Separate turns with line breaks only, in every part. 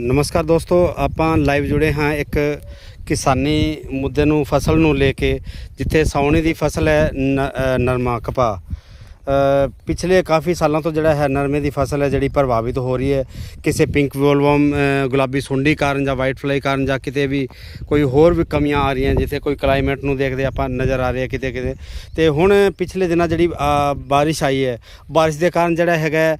ਨਮਸਕਾਰ ਦੋਸਤੋ, ਆਪਾਂ ਲਾਈਵ ਜੁੜੇ ਹਾਂ ਇੱਕ ਕਿਸਾਨੀ ਮੁੱਦੇ ਨੂੰ, ਫਸਲ ਨੂੰ ਲੈ ਕੇ, ਜਿੱਥੇ ਸਾਉਣੀ ਦੀ ਫਸਲ ਹੈ ਨ- ਨਰਮਾ ਕਪਾਹ। ਪਿਛਲੇ ਕਾਫੀ ਸਾਲਾਂ ਤੋਂ ਜਿਹੜਾ ਹੈ ਨਰਮੇ ਦੀ ਫਸਲ ਹੈ, ਜਿਹੜੀ ਪ੍ਰਭਾਵਿਤ ਹੋ ਰਹੀ ਹੈ। ਕਿਸੇ ਪਿੰਕ ਵੋਲਵਮ ਗੁਲਾਬੀ ਸੁੰਡੀ ਕਾਰਨ ਜਾਂ ਵਾਈਟ ਫਲਾਈ ਕਾਰਨ ਜਾਂ ਕਿਤੇ ਵੀ ਕੋਈ ਹੋਰ ਵੀ ਕਮੀਆਂ ਆ ਰਹੀਆਂ, ਜਿੱਥੇ ਕੋਈ ਕਲਾਈਮੇਟ ਨੂੰ ਦੇਖਦੇ ਆਪਾਂ ਨਜ਼ਰ ਆ ਰਿਹਾ ਕਿਤੇ ਕਿਤੇ। ਤੇ ਹੁਣ ਪਿਛਲੇ ਦਿਨਾਂ ਜਿਹੜੀ ਬਾਰਿਸ਼ ਆਈ ਹੈ, ਬਾਰਿਸ਼ ਦੇ ਕਾਰਨ ਜਿਹੜਾ ਹੈਗਾ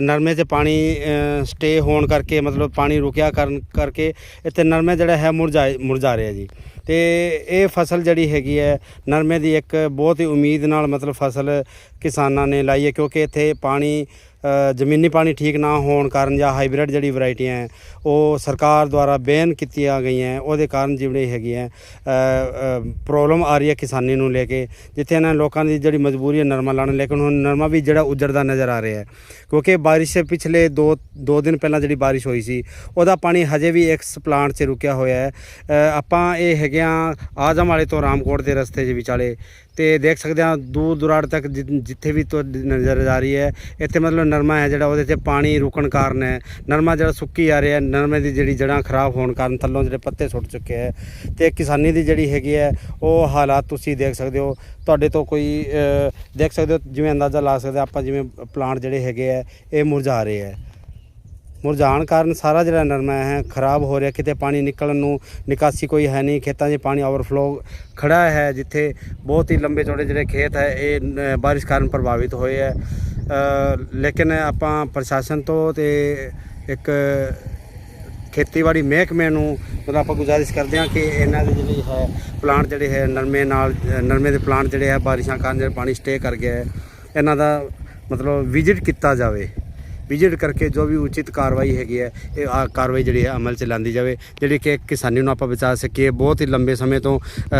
ਨਰਮੇ 'ਚ ਪਾਣੀ ਸਟੇ ਹੋਣ ਕਰਕੇ, ਮਤਲਬ ਪਾਣੀ ਰੁਕਿਆ ਕਰਨ ਕਰਕੇ ਇੱਥੇ ਨਰਮੇ ਜਿਹੜਾ ਹੈ ਮੁਰਝਾ ਮੁਰਝਾ ਰਿਹਾ ਜੀ। ਤੇ ਇਹ ਫਸਲ ਜਿਹੜੀ ਹੈਗੀ ਹੈ, ਨਰਮੇ ਦੀ ਇੱਕ ਬਹੁਤ ਹੀ ਉਮੀਦ ਨਾਲ ਮਤਲਬ ਫਸਲ ਕਿਸਾਨਾਂ ਨੇ ਲਾਈ ਹੈ, ਕਿਉਂਕਿ ਇੱਥੇ ਪਾਣੀ ਜ਼ਮੀਨੀ ਪਾਣੀ ਠੀਕ ਨਾ ਹੋਣ ਕਾਰਨ ਜਾਂ ਹਾਈਬ੍ਰਿਡ ਜਿਹੜੀ ਵੈਰਾਈਟੀਆਂ ਹੈ, ਉਹ ਸਰਕਾਰ ਦੁਆਰਾ ਬੈਨ ਕੀਤੀਆਂ ਗਈਆਂ, ਉਹਦੇ ਕਾਰਨ ਜਿਵੇਂ ਹੈਗੇ ਹੈ ਪ੍ਰੋਬਲਮ ਆ ਰਹੀ ਹੈ ਕਿਸਾਨੀ ਨੂੰ ਲੈ ਕੇ, ਜਿੱਥੇ ਇਹਨਾਂ ਲੋਕਾਂ ਦੀ ਜਿਹੜੀ ਮਜਬੂਰੀ ਹੈ ਨਰਮਾ ਲਾਉਣ, ਲੇਕਿਨ ਹੁਣ ਨਰਮਾ ਵੀ ਜਿਹੜਾ ਉਜੜਦਾ ਨਜ਼ਰ ਆ ਰਿਹਾ ਹੈ। ਕਿਉਂਕਿ ਬਾਰਿਸ਼ ਪਿਛਲੇ 2 2 ਦਿਨ ਪਹਿਲਾਂ ਜਿਹੜੀ ਬਾਰਿਸ਼ ਹੋਈ ਸੀ, ਉਹਦਾ ਪਾਣੀ ਹਜੇ ਵੀ ਐਕਸ ਪਲਾਂਟ 'ਚ ਰੁਕਿਆ ਹੋਇਆ ਹੈ। ਆਪਾਂ ਇਹ ਹੈਗੇ ਆ ਆਜਮ ਵਾਲੇ ਤੋਂ ਰਾਮਕੋਟ ਦੇ ਰਸਤੇ 'ਚ ਵਿਚਾਲੇ ਤੇ ਦੇਖ ਸਕਦੇ ਆ ਦੂਰ ਦੁਰਾੜ ਤੱਕ ਜਿ- ਜਿੱਥੇ ਵੀ ਤੋਂ ਨਜ਼ਰ ਆ ਰਹੀ ਹੈ, ਇੱਥੇ ਮਤਲਬ ਨਰਮਾ ਹੈ ਜਿਹੜਾ ਉਹਦੇ 'ਚ ਪਾਣੀ ਰੁਕਣ ਕਾਰਨ ਹੈ। ਨਰਮਾ ਜਿਹੜਾ ਸੁੱਕੀ ਆ ਰਿਹਾ ਨਰਮੇ ਦੀ ਜਿਹੜੀ ਜੜ੍ਹਾਂ ਖਰਾਬ ਹੋਣ ਕਾਰਨ ਥੱਲੋਂ ਜਿਹੜੇ ਪੱਤੇ ਸੁੱਟ ਚੁੱਕੇ ਹੈ। ਤੇ ਕਿਸਾਨੀ ਦੀ ਜਿਹੜੀ ਹੈਗੀ ਹੈ, ਉਹ ਹਾਲਾਤ ਤੁਸੀਂ ਦੇਖ ਸਕਦੇ ਹੋ। ਤੁਹਾਡੇ ਤੋਂ ਕੋਈ ਦੇਖ ਸਕਦੇ ਹੋ, ਜਿਵੇਂ ਅੰਦਾਜ਼ਾ ਲਾ ਸਕਦੇ ਆਪਾਂ, ਜਿਵੇਂ ਪਲਾਂਟ ਜਿਹੜੇ ਹੈਗੇ ਹੈ, ਇਹ ਮੁਰਝਾ ਰਹੇ ਹੈ। ਮੁਰਝਾਉਣ ਕਾਰਨ ਸਾਰਾ ਜਿਹੜਾ ਨਰਮਾ ਹੈ ਖਰਾਬ ਹੋ ਰਿਹਾ। ਕਿਤੇ ਪਾਣੀ ਨਿਕਲਣ ਨੂੰ ਨਿਕਾਸੀ ਕੋਈ ਹੈ ਨਹੀਂ, ਖੇਤਾਂ 'ਚ ਪਾਣੀ ਓਵਰਫਲੋ ਖੜਾ ਹੈ, ਜਿੱਥੇ ਬਹੁਤ ਹੀ ਲੰਬੇ ਚੌੜੇ ਜਿਹੜੇ ਖੇਤ ਹੈ, ਇਹ ਨ- ਬਾਰਿਸ਼ ਕਾਰਨ ਪ੍ਰਭਾਵਿਤ ਹੋਏ ਹੈ। ਲੇਕਿਨ ਆਪਾਂ ਪ੍ਰਸ਼ਾਸਨ ਤੋਂ ਤੇ ਇੱਕ ਖੇਤੀਬਾੜੀ ਮਹਿਕਮੇ ਨੂੰ ਮਤਲਬ ਆਪਾਂ ਗੁਜ਼ਾਰਿਸ਼ ਕਰਦੇ ਹਾਂ ਕਿ ਇਹਨਾਂ ਦੇ ਜਿਹੜੀ ਹੈ ਪਲਾਂਟ ਜਿਹੜੇ ਹੈ, ਨਰਮੇ ਨਾਲ, ਨਰਮੇ ਦੇ ਪਲਾਂਟ ਜਿਹੜੇ ਹੈ, ਬਾਰਿਸ਼ਾਂ ਕਾਰਨ ਜਿਹੜਾ ਪਾਣੀ ਸਟੇ ਕਰ ਗਿਆ ਹੈ, ਇਹਨਾਂ ਦਾ ਮਤਲਬ ਵਿਜ਼ਿਟ ਕੀਤਾ ਜਾਵੇ। ਵਿਜ਼ਿਟ ਕਰਕੇ ਜੋ ਵੀ ਉਚਿਤ ਕਾਰਵਾਈ ਹੈਗੀ ਹੈ, ਇਹ ਆ ਕਾਰਵਾਈ ਜਿਹੜੀ ਹੈ ਅਮਲ ਚ ਲਾਂਦੀ ਜਾਵੇ। ਜਿਹੜੀ ਕਿ ਕਿਸਾਨੀ ਨੂੰ ਆਪਾਂ ਬਚਾ ਸਕੀਏ, ਬਹੁਤ ਹੀ ਲੰਬੇ ਸਮੇਂ ਤੋਂ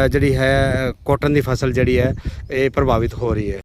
ਜਿਹੜੀ ਹੈ ਕਾਟਨ ਦੀ ਫਸਲ ਜਿਹੜੀ ਹੈ, ਇਹ ਪ੍ਰਭਾਵਿਤ ਹੋ ਰਹੀ ਹੈ।